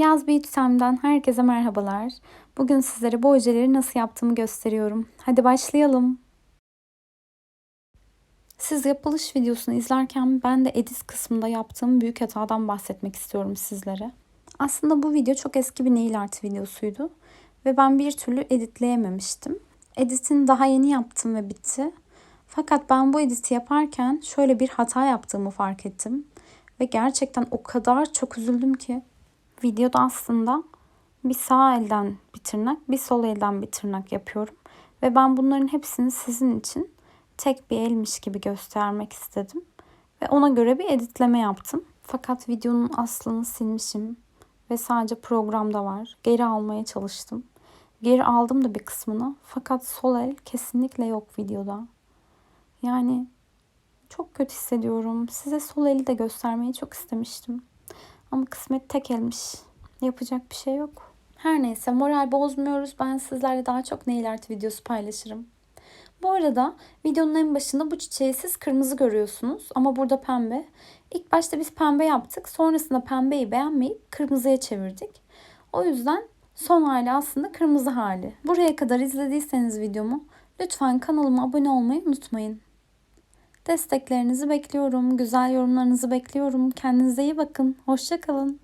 Yaz Beauty herkese merhabalar. Bugün sizlere bu ojeleri nasıl yaptığımı gösteriyorum. Hadi başlayalım. Siz yapılış videosunu izlerken ben de edit kısmında yaptığım büyük hatadan bahsetmek istiyorum sizlere. Aslında bu video çok eski bir nail art videosuydu ve ben bir türlü editleyememiştim. Editini daha yeni yaptım ve bitti. Fakat ben bu editi yaparken şöyle bir hata yaptığımı fark ettim. Ve gerçekten o kadar çok üzüldüm ki videoda aslında bir sağ elden bir tırnak, bir sol elden bir tırnak yapıyorum. Ve ben bunların hepsini sizin için tek bir elmiş gibi göstermek istedim. Ve ona göre bir editleme yaptım. Fakat videonun aslını silmişim ve sadece programda var. Geri almaya çalıştım. Geri aldım da bir kısmını. Fakat sol el kesinlikle yok videoda. Yani çok kötü hissediyorum. Size sol eli de göstermeyi çok istemiştim. Ama kısmet tek elmiş. Yapacak bir şey yok. Her neyse moral bozmuyoruz. Ben sizlerle daha çok nail art videosu paylaşırım. Bu arada videonun en başında bu çiçeği siz kırmızı görüyorsunuz ama burada pembe. İlk başta biz pembe yaptık. Sonrasında pembeyi beğenmeyip kırmızıya çevirdik. O yüzden son hali aslında kırmızı hali. Buraya kadar izlediyseniz videomu lütfen kanalıma abone olmayı unutmayın. Desteklerinizi bekliyorum. Güzel yorumlarınızı bekliyorum. Kendinize iyi bakın. Hoşçakalın.